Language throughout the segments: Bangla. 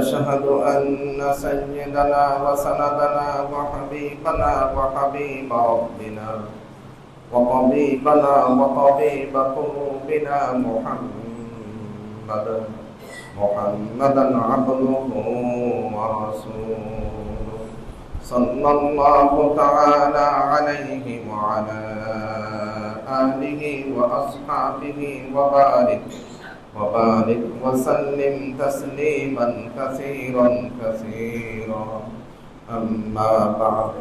ونشهد أن سيدنا وسندنا وحبيبنا وحبيب ربنا وطبيبنا وطبيب قلوبنا محمدا محمدا عبده ورسوله. صلى الله تعالى عليه وعلى آله وأصحابه وبارك. وبارك وسلم تسليما كثيرا كثيرا. أما بعد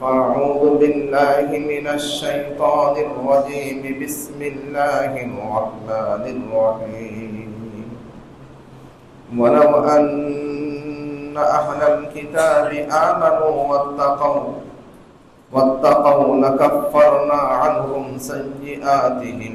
فأعوذ بالله من الشيطان الرجيم. بسم الله الرحمن الرحيم. ولو أن أهل الكتاب آمنوا واتقوا واتقوا لكفرنا عنهم سيئاتهم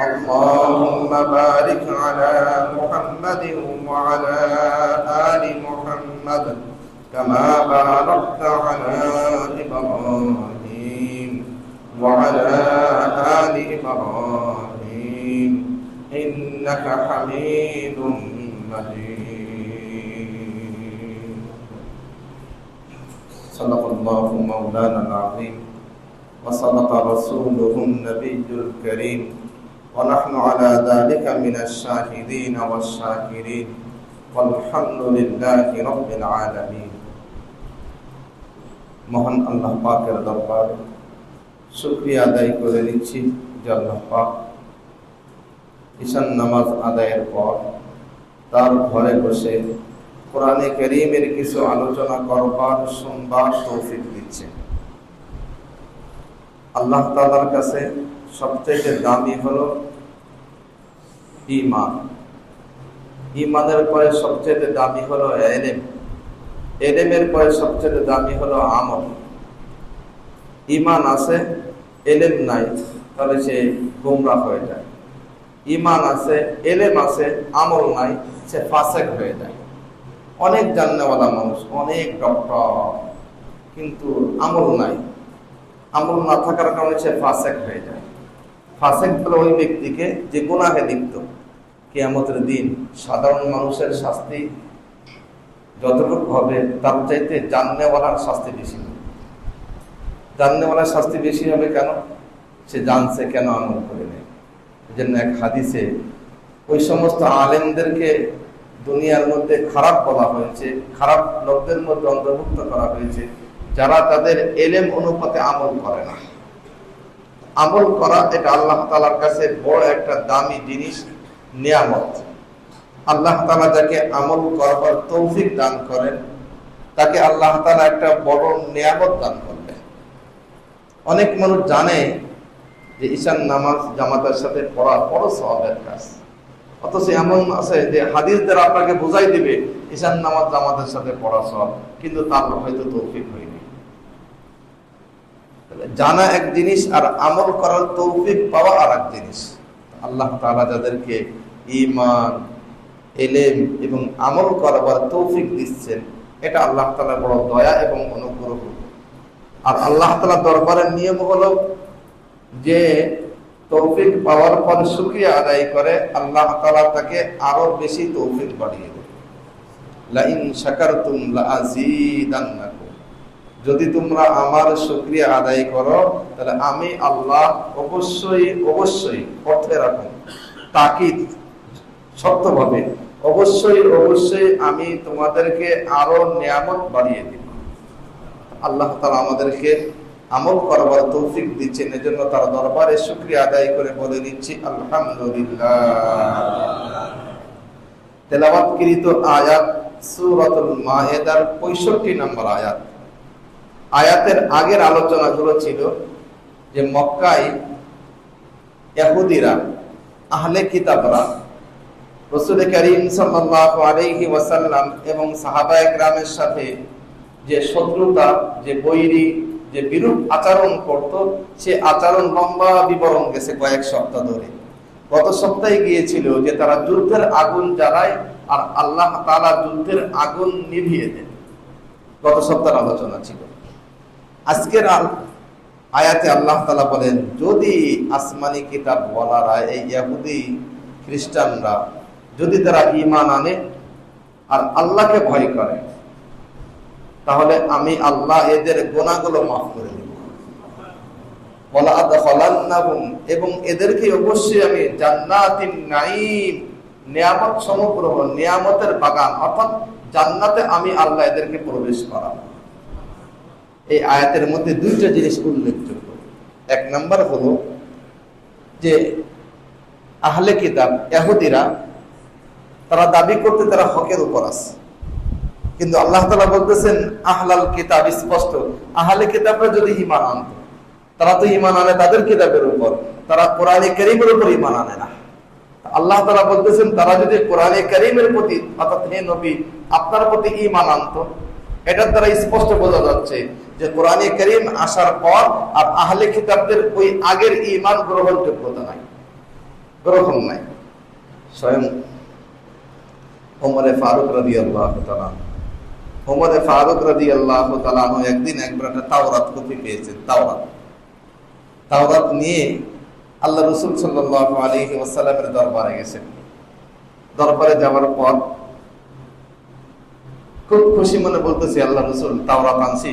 اللهم بارك على محمد وعلى آل محمد كما باركت على إبراهيم وعلى آل إبراهيم. إنك حميد مجيد. صدق الله مولانا العظيم. وصدق رسوله النبي الكريم. ونحن على ذلك من الشاهدين والشاكرين والحمد لله رب العالمين মহান আল্লাহ পাকের দরবার শুক্রিয়া আদায় করে নিচ্ছি যে আল্লাহ পাক ঈশান নামাজ আদায়ের পর তার ঘরে বসে কোরআনে করিমের কিছু আলোচনা করবার শুনবার তৌফিক দিচ্ছে আল্লাহ তালার কাছে সবচেয়ে দামি হলো ইমান ইমানের পরে সবচেয়ে দামি হলো এলেম। এলেমের পরে সবচেয়ে দামি হলো আমল। ইমান আছে, এলেম নাই, তাহলে সে গোমরা হয়ে যায়। ইমান আছে, এলেম আছে, আমল নাই, সে ফাসেক হয়ে যায়। অনেক জাননেওয়ালা মানুষ, অনেক ডক্টর, কিন্তু আমল নাই। আমল না থাকার কারণে সে ফাসেক হয়ে যায়। ফাসেক হলো ওই ব্যক্তিকে যে গুনাহে লিপ্ত, কেয়ামতের দিন সাধারণ মানুষের শাস্তি যতটুকু হবে, তার চাইতে জাননেওয়ালার শাস্তি বেশি হবে। জাননেওয়ালার শাস্তি বেশি হবে কেন? সে জানছে কেন আমল করে নেই এই জন্য এক হাদিসে ওই সমস্ত আলেমদেরকে দুনিয়ার মধ্যে খারাপ বলা হয়েছে, খারাপ লোকদের মধ্যে অন্তর্ভুক্ত করা হয়েছে, যারা তাদের এলেম অনুপাতে আমল করে না। আমল করা এটা আল্লাহ তালার কাছে বড় একটা দামি জিনিস, নিয়ামত। আল্লাহ তালা যাকে আমল করবার তৌফিক দান করেন, তাকে আল্লাহ তালা একটা বড় নিয়ামত দান করবেন। অনেক মানুষ জানে যে ঈশান নামাজ জামাতের সাথে পড়া বড় সবের কাজ। অথচ এমন আছে যে হাদিস আপনাকে বোঝাই দিবে, ঈশান নামাজ জামাতের সাথে পড়া সব কিন্তু তার হয়তো তৌফিক হয়নি। জানা এক জিনিস আর আমল করার তৌফিক পাওয়া আর এক জিনিস। আল্লাহ তালা যাদেরকে ইমান এলেম এবং আমল করবার তৌফিক দিচ্ছেন, এটা আল্লাহ তালা বড় দয়া এবং অনুগ্রহ। আর আল্লাহ তালা দরবারের নিয়ম হলো যে তৌফিক পাওয়ার পর শুক্রিয়া আদায় করে আল্লাহ তালা তাকে আরও বেশি তৌফিক বাড়িয়ে দেবে। লাইন শাকারতুম লাআযীদান্নাকুম যদি তোমরা আমার শুক্রিয়া আদায় করো, তাহলে আমি আল্লাহ অবশ্যই অবশ্যই অর্থে রাখুন তাকিদ সত্যভাবে, অবশ্যই অবশ্যই আমি তোমাদেরকে আরও নিয়ামত বাড়িয়ে দিব। আল্লাহ তালা আমাদেরকে আমল করবার তৌফিক দিচ্ছেন, এজন্য তার দরবারে শুক্রিয়া আদায় করে বলে দিচ্ছি আলহামদুলিল্লাহ। তেলাবাতকৃত আয়াত সূরাতুল মায়েদার 65 নম্বর আয়াত। আয়াতের আগের আলোচনাগুলো ছিল যে মক্কায় ইহুদিরা, আহলে কিতাবরা, রসুল করিম সাল্লাল্লাহু আলাইহি ওয়াসাল্লাম এবং সাহাবায়ে গ্রামের সাথে যে শত্রুতা, যে বৈরী, যে বিরূপ আচরণ করত, সে আচরণ লম্বা বিবরণ গেছে কয়েক সপ্তাহ ধরে। গত সপ্তাহে গিয়েছিল যে তারা যুদ্ধের আগুন জ্বালায় আর আল্লাহ তাআলা যুদ্ধের আগুন নিভিয়ে দেন। গত সপ্তাহের আলোচনা ছিল। আজকের আয়াতে আল্লাহ তালা বলেন, যদি আসমানি কিতাব বলারা এই ইহুদি খ্রিস্টানরা, যদি তারা ঈমান আনে আর আল্লাহকে ভয় করে, তাহলে আমি আল্লাহ এদের গোনাগুলো মাফ করে দেব। এবং এদেরকে অবশ্যই আমি জান্নাতিন নাঈম, নিয়ামত সমগ্র নিয়ামতের বাগান, অর্থাৎ জান্নাতে আমি আল্লাহ এদেরকে প্রবেশ করাবো। এই আয়াতের মধ্যে দুইটা জিনিস উল্লেখযোগ্য। এক নাম্বার হলো যে আহলে কিতাব, ইহুদিরা, তারা দাবি করতে তারা হকের উপর আছে। কিন্তু আল্লাহ তালা বলতেছেন, আহলাল কিতাব স্পষ্ট। আহলে কিতাবরা যদি ইমান আনত, তারা তো ইমান আনে তাদের কিতাবের উপর। তারা কোরআনে করিমের উপর ইমান আনে না। আল্লাহ তালা বলতেছেন, তারা যদি কোরআনে করিমের প্রতি, অর্থাৎ হে নবী, আপনার প্রতি ইমান আনত, এটার দ্বারা স্পষ্ট বোঝা যাচ্ছে যে কোরআনে করিম আসার পর আর আহলে কিতাবদের ওই আগের ইমান গ্রহণযোগ্যতা নাই। গ্রহণ নাই। স্বয়ং ওমরে ফারুক রাদি আল্লাহ ওমরে ফারুক রাদি আল্লাহ একদিন একবার একটা তাওরাত কপি পেয়েছেন, তাওরাত। তাওরাত নিয়ে আল্লাহ রসুল সাল্লাহ আলী ওসালামের দরবারে গেছেন। দরবারে যাওয়ার পর খুব খুশি মনে বলতেছি, আল্লাহ রসুল, তাওরাত আনছি।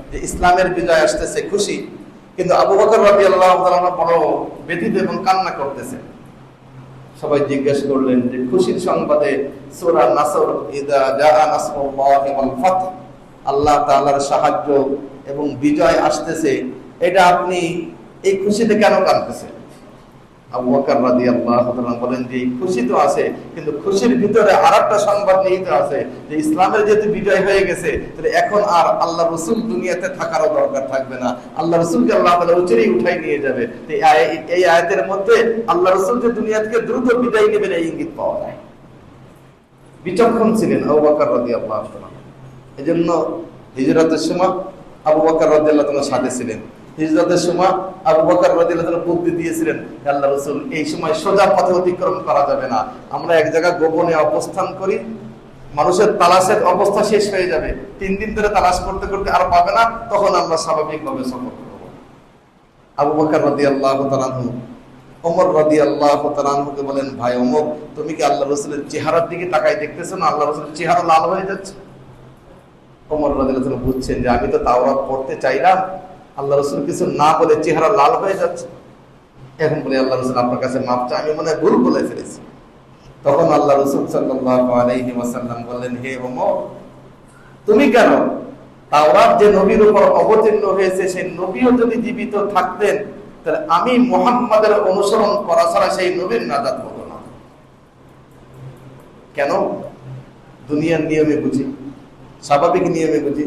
যে ইসলামের বিজয় আসতেছে, খুশি। কিন্তু আবু বকর রবি আল্লাহ বড় ব্যথিত এবং কান্না করতেছে। সবাই জিজ্ঞেস করলেন যে, খুশির সংবাদে সূরা নাসর, ইদা জাআ নাসরুল্লাহি আল্লাহ সাহায্য এবং বিজয় আসতেছে। এটা আপনি এই খুশিতে কেন কাঁদতেছেন? আল্লাহ উঠাই নিয়ে যাবে। এই আয়- আয়াতের মধ্যে আল্লাহ রসুল যে দুনিয়া থেকে দ্রুত বিদায় নেবেন, এই ইঙ্গিত পাওয়া যায়। বিচক্ষণ ছিলেন আবু বকর হিজরতের সময় আবু বকর রাদিয়াল্লাহু সাথে ছিলেন। হিজরতের সময় আবু বকর রাদিয়াল্লাহু বুদ্ধি দিয়েছিলেন আল্লাহ রাসূল, এই সময় সোজা পথে অতিক্রম করা যাবে না। আমরা এক জায়গায় গোপনে অবস্থান করি, মানুষের তালাশের অবস্থা শেষ হয়ে যাবে। তিন দিন ধরে তালাশ করতে করতে আর পাবে না, তখন আমরা স্বাভাবিকভাবে সফর করব। আবু বকর রাদিয়াল্লাহু তাআলা ওমর রাদিয়াল্লাহু তাআলা আনহুকে বলেন, ভাই ওমর, তুমি কি আল্লাহ রাসূলের চেহারার দিকে তাকাই দেখতেছো না? আল্লাহ রাসূলের চেহারা লাল হয়ে যাচ্ছে। ওমর তাআলা বুঝছেন যে আমি তো তাওরাত পড়তে চাইলাম আল্লাহ রসুল কিছু না বলে চেহারা লাল হয়ে যাচ্ছে। এখন বলে, আল্লাহ রসুল, আপনার কাছে মাপ চাই, আমি মনে ভুল বলে ফেলেছি। তখন আল্লাহ রসুল সাল্লাল্লাহু আলাইহি বললেন, হে ওমর, তুমি কেন? তাওরাত যে নবীর উপর অবতীর্ণ হয়েছে, সেই নবীও যদি জীবিত থাকতেন, তাহলে আমি মুহাম্মাদের অনুসরণ করা ছাড়া সেই নবীর নাজাত হতো না। কেন? দুনিয়ার নিয়মে বুঝি, স্বাভাবিক নিয়মে বুঝি।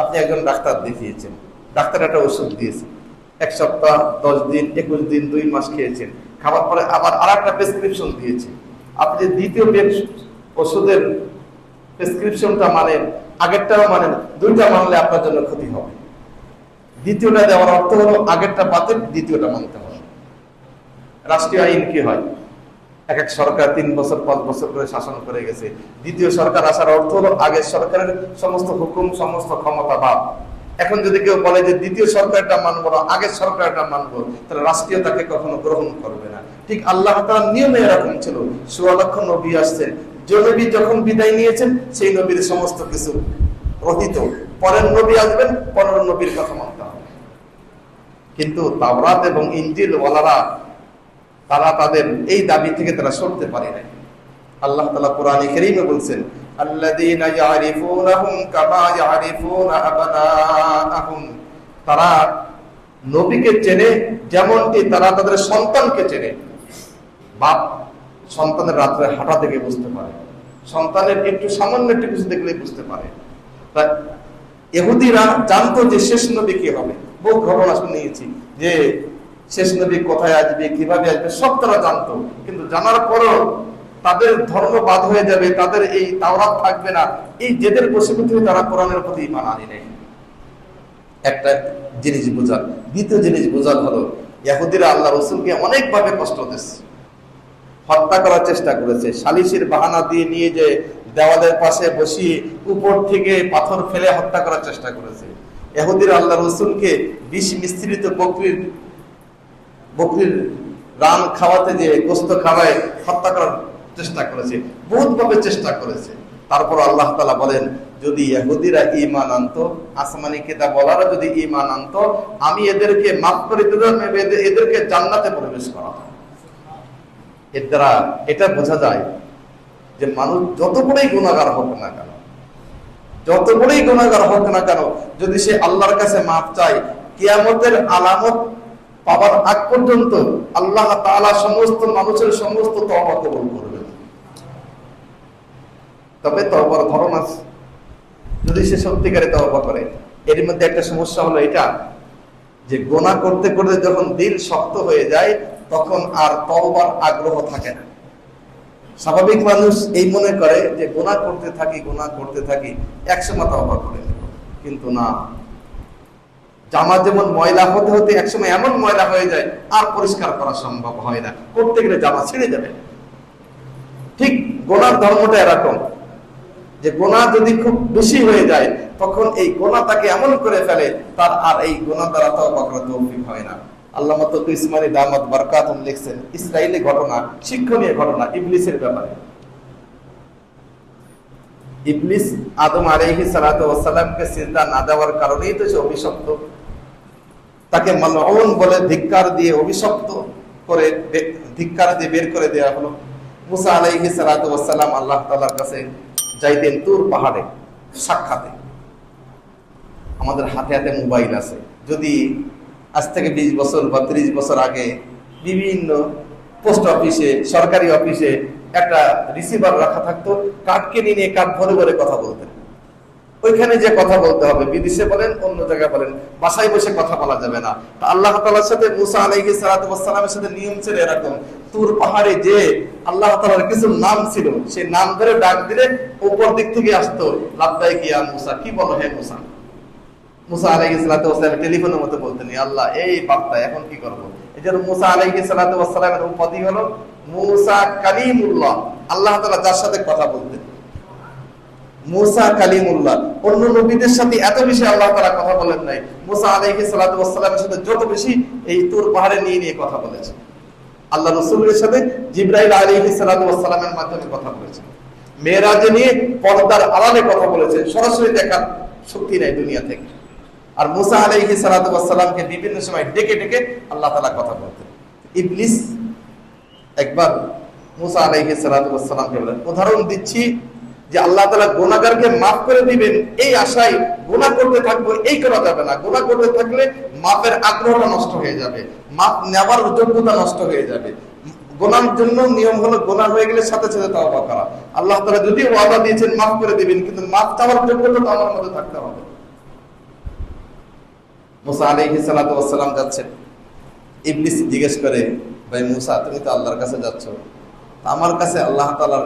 আপনি একজন ডাক্তার দেখিয়েছেন। ডাক্তার একটা ওষুধ দিয়েছে। এক সপ্তাহ, দশ দিন, একুশ দিন, দুই মাস খেয়েছেন। খাবার পরে আবার আর একটা প্রেসক্রিপশন দিয়েছে। আপনি যে দ্বিতীয় ওষুধের প্রেসক্রিপশনটা মানেন আগেরটাও মানেন দুইটা মানলে আপনার জন্য ক্ষতি হবে। দ্বিতীয়টা দেওয়ার অর্থ হলো, আগেরটা বাতিল, দ্বিতীয়টা মানতে হবে। রাষ্ট্রীয় আইন কি হয়? এক এক সরকার তিন বছর, পাঁচ বছর করে শাসন করে গেছে। দ্বিতীয় সরকার আসার অর্থ হলো, আগের সরকারের সমস্ত হুকুম, সমস্ত ক্ষমতা বাদ। এখন যদি কেউ বলে যে দ্বিতীয় সরকারটা মানবো না, আগের সরকারটা মানবো, তাহলে রাষ্ট্রীয়তাকে কখনো গ্রহণ করবে না। ঠিক আল্লাহ তার নিয়মে এরকম ছিল। সোয়া লক্ষ নবী আসছেন যে নবী যখন বিদায় নিয়েছেন, সেই নবীর সমস্ত কিছু রহিত। পরের নবী আসবেন, পরের নবীর কথা মানতে হবে। কিন্তু তাওরাত এবং ইঞ্জিল ওয়ালারা তারা তাদের এই দাবি থেকে তারা সরতে পারে নাই। আল্লাহ তালা কোরআনে কেরিমে বলছেন আল্লাযীনা ইয়ারিফুনাহুম কামা ইয়ারিফুনা আবনাআহুম তারা নবীকে চেনে, যেমনটি তারা তাদের সন্তানকে চেনে। বাপ সন্তানের রাত্রে হাঁটা থেকে বুঝতে পারে। সন্তানের একটু সামান্য একটু কিছু দেখলেই বুঝতে পারে। তা ইহুদিরা জানতো যে শেষ নবী কি হবে। বহু ঘটনা শুনিয়েছি যে শেষ নবী কোথায় আসবে, কীভাবে আসবে, সব তারা জানতো। কিন্তু জানার পরও তাদের ধর্ম বাদ হয়ে যাবে, তাদের এই তাওরাত থাকবে না। এই জেদের বসীভূত তারা কোরআনের প্রতি ইমান আনি নেই। একটা জিনিস বোঝার, দ্বিতীয় জিনিস বোঝার হলো ইয়াহুদিরা আল্লাহ রসুলকে অনেকভাবে কষ্ট দিচ্ছে। হত্যা করার চেষ্টা করেছে, সালিসির বাহানা দিয়ে নিয়ে যে দেওয়ালের পাশে বসিয়ে উপর থেকে পাথর ফেলে হত্যা করার চেষ্টা করেছে। এহুদিরা আল্লাহ রসুলকে বিষ মিস্ত্রিত বকরির বকরির রান খাওয়াতে যে গোস্ত খাওয়ায় হত্যা করার চেষ্টা করেছে বহুত ভাবে চেষ্টা করেছে। তারপর আল্লাহ তালা বলেন, যদি এহুদিরা ইমান আনত, আসমানি কেতা বলারা যদি ইমান আনত, আমি এদেরকে মাফ করে দিলাম এদেরকে জান্নাতে প্রবেশ করা এর দ্বারা এটা বোঝা যায় যে মানুষ যত বড়ই গুণাগার হোক না কেন, যত বড়ই গুণাগার হোক না কেন, যদি সে আল্লাহর কাছে মাফ চায়, কিয়ামতের আলামত পাওয়ার আগ পর্যন্ত আল্লাহ তাআলা সমস্ত মানুষের সমস্ত তওবা কবুল করবেন তবে তওবার ধরন আছে। যদি সে সত্যিকারে তওবা করে, এর মধ্যে একটা সমস্যা হলো এটা যে গোনা করতে করতে যখন দিল শক্ত হয়ে যায়, তখন আর তওবার আগ্রহ থাকে না। স্বাভাবিক মানুষ এই মনে করে যে গোনা করতে থাকি, গোনা করতে থাকি, একসময় তওবা করে কিন্তু না। জামা যেমন ময়লা হতে হতে একসময় এমন ময়লা হয়ে যায়, আর পরিষ্কার করা সম্ভব হয় না। করতে গেলে জামা ছিঁড়ে যাবে। ঠিক, গোনার ধর্মটা এরকম। যে গোনা যদি খুব বেশি হয়ে যায়, তখন এই গোনা তাকে এমন করে ফেলে, তার আর এই গোনা দ্বারা তওবা করা তৌফিক হয় না। আল্লাহ ইসমানি দামাত লিখছেন ইসরায়েলি ঘটনা, শিক্ষণীয় ঘটনা, ইবলিসের ব্যাপারে। ইবলিস আদম আলাইহি সিজদা না দেওয়ার কারণেই তো সে অভিশপ্ত। তাকে মালউন বলে ধিক্কার দিয়ে অভিশপ্ত করে ধিক্কার দিয়ে বের করে দেওয়া হলো। মুসা আলাইহি সালাতু ওয়াসালাম আল্লাহ তাআলার কাছে যাইতেন তুর পাহাড়ে, সাক্ষাতে। আমাদের হাতে হাতে মোবাইল আছে। যদি আজ থেকে বিশ বছর বা ত্রিশ বছর আগে বিভিন্ন পোস্ট অফিসে, সরকারি অফিসে একটা রিসিভার রাখা থাকতো, কাঠকে নিয়ে কার্ড ভরে ভরে কথা বলতেন। ওইখানে যে কথা বলতে হবে। বিদেশে বলেন, অন্য জায়গায় বলেন, বাসায় বসে কথা বলা যাবে না। আল্লাহ তালার সাথে মুসা আলাইহি সালামের সাথে নিয়ম ছিল এরকম। তুর পাহাড়ে যে আল্লাহ তালার কিছু নাম ছিল, সেই নাম ধরে ডাক দিলে উপর দিক থেকে আসতো লাভদাই কিয়া মুসা কি বলো হে মুসা? মুসা আলাইহি সালাতু ওয়াসালাম টেলিফোনের মতো বলতেন আল্লাহ, এই বার্তা এখন কি করব? এই জন্য মুসা আলাইহি সালাতু ওয়াসালামের উপাধি হলো মুসা কালিমুল্লাহ। আল্লাহ তাআলা যার সাথে কথা বলতেন। মুসা কালিমুল্লাহ। অন্য নবীদের সাথে এত বেশি আল্লাহ তাআলা কথা বলেন নাই। মুসা আলাইহি সালাতু ওয়াসালামের সাথে যত বেশি এই তুর পাহাড়ে নিয়ে নিয়ে কথা বলেছে। আল্লাহ রসুলের সাথে জিব্রাইল আলাইহি সালাতু ওয়াসালামের মাধ্যমে কথা বলেছে। মেয়েরাজে নিয়ে পর্দার আড়ালে কথা বলেছে। সরাসরি দেখার শক্তি নাই দুনিয়া থেকে। আর মুসা আলাইহি সালাতু ওয়াসালামকে বিভিন্ন সময় ডেকে ডেকে আল্লাহ তাআলা কথা বলতেন। ইবলিস একবার মুসা আলাইহি সালাতু ওয়াসালামকে বলেন, উদাহরণ দিচ্ছি যে আল্লাহ তাআলা গুনাহগারকে মাফ করে দিবেন, এই আশায় গুনাহ করতে থাকব, এই করা যাবে না। গুনাহ করতে থাকলে মাফের আগ্রহটা নষ্ট হয়ে যাবে, মাফ নেওয়ার যোগ্যতা নষ্ট হয়ে যাবে। গোনার জন্য নিয়ম হলো গোনা হয়ে গেলে সাথে সাথে তওবা করা। আল্লাহ তাআলা যদি ওয়াদা দিয়েছেন মাফ করে দিবেন, কিন্তু মাফ চাওয়ার যোগ্যতা তো আমার মধ্যে থাকতে হবে। মুসা আলাইহি সালাতু ওয়াসসালাম যাচ্ছেন। ইবলিস জিজ্ঞেস করে, ভাই মুসা, তুমি তো আল্লাহর কাছে যাচ্ছ। আমার কাছে আল্লাহ তাআলার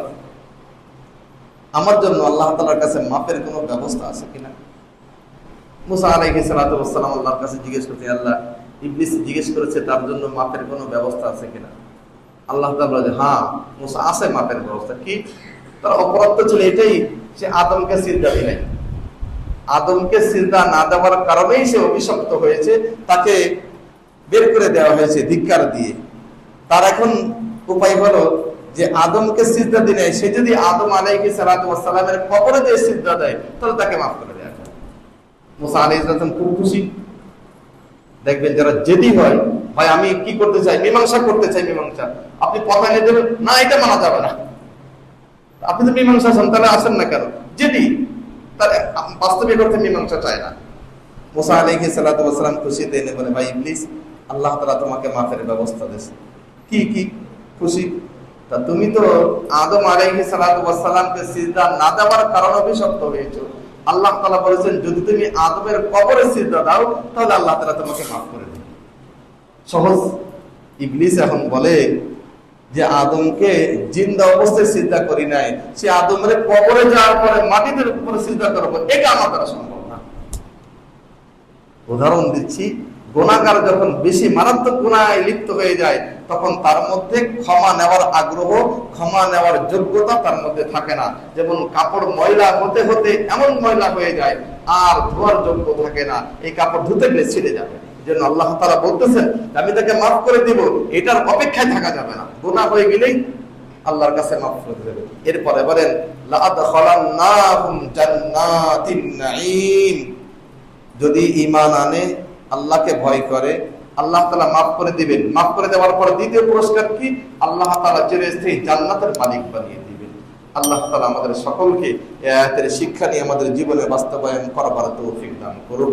আমার জন্য আল্লাহ তাআলার কাছে মাপের কোনো ব্যবস্থা আছে কিনা? মুসা আলাইহি সালাম আল্লাহর কাছে জিজ্ঞেস করতে আল্লাহ, ইবলিস জিজ্ঞেস করেছে তার জন্য মাপের কোনো ব্যবস্থা আছে কিনা? আল্লাহ তাআলা বলে হ্যাঁ মুসা আছে মাপের ব্যবস্থা। কি? তার অপরাধ ছিল এটাই, সে আদমকে সিজদা দিল নাই। আদমকে সিজদা না দেওয়ার কারণেই সে অভিশপ্ত হয়েছে, তাকে বের করে দেওয়া হয়েছে ধিক্কার দিয়ে। তার এখন উপায় হলো যে আদমকে সিজদা দিলে সে যদি আদম আলাইহি সালাতু ওয়াসসালামের কবরে দিয়ে সিজদা দেয়, তাহলে তাকে মাফ করে যায়। মুসা আলাইহিস সালাম খুব খুশি। দেখবেন যারা জেদি হয়, ভাই, আমি কি করতে চাই? মীমাংসা করতে চাই মীমাংসা। আপনি কথা নিয়ে দেবেন? না, এটা মানা যাবে না। আপনি তো মীমাংসা সন্তানে আসেন না কেন? জেদি। তার বাস্তবিক করতে মীমাংসা চায় না। মুসা আলাইহি সালাতু ওয়াসসালাম খুশিতে এনে বলে, ভাই ইবলিস আল্লাহ তাআলা তোমাকে মাফের ব্যবস্থা দিয়েছে। কি কি? খুশি? তা তুমি তো আদম আলাইহি সালাতু ওয়াসসালামকে সিজদা না দেওয়ার কারণে অভিশপ্ত হয়েছো। আল্লাহ তাআলা বলেছেন, যদি তুমি আদমের কবরে সিজদা দাও, তাহলে আল্লাহ তাআলা তোমাকে মাফ করে দেবে। সহজ। ইবলিস এখন বলে যে, আদমকে জিন্দা অবস্থায় সিজদা করি নাই। সে আদমের কবরে যাওয়ার পরে, মাটিতে উপরে সিজদা করব এটা আমার দ্বারা সম্ভব না। উদাহরণ দিচ্ছি গুণাগার যখন বেশি মারাত্মক গুণায় লিপ্ত হয়ে যায়, তখন তার মধ্যে ক্ষমা নেওয়ার আগ্রহ, ক্ষমা নেওয়ার যোগ্যতা তার মধ্যে থাকে না। যেমন কাপড় ময়লা হতে হতে এমন ময়লা হয়ে যায়, আর ধোয়ার যোগ্য থাকে না। এই কাপড় ধুতে গেলে ছিঁড়ে যাবে। জন্য আল্লাহ তারা বলতেছেন, আমি তাকে মাফ করে দিব, এটার অপেক্ষায় থাকা যাবে না। গুণা হয়ে গেলেই আল্লাহর কাছে মাফ করে দেবে। এরপরে বলেন যদি ইমান আনে আল্লাহকে ভয় করে, আল্লাহ তালা মাফ করে দিবেন। মাফ করে দেওয়ার পর দ্বিতীয় পুরস্কার কি? আল্লাহ তালা চিরস্থায়ী জান্নাতের মালিক বানিয়ে দিবেন। আল্লাহ তালা আমাদের সকলকে শিক্ষা নিয়ে আমাদের জীবনে বাস্তবায়ন করবার তৌফিক দান করুন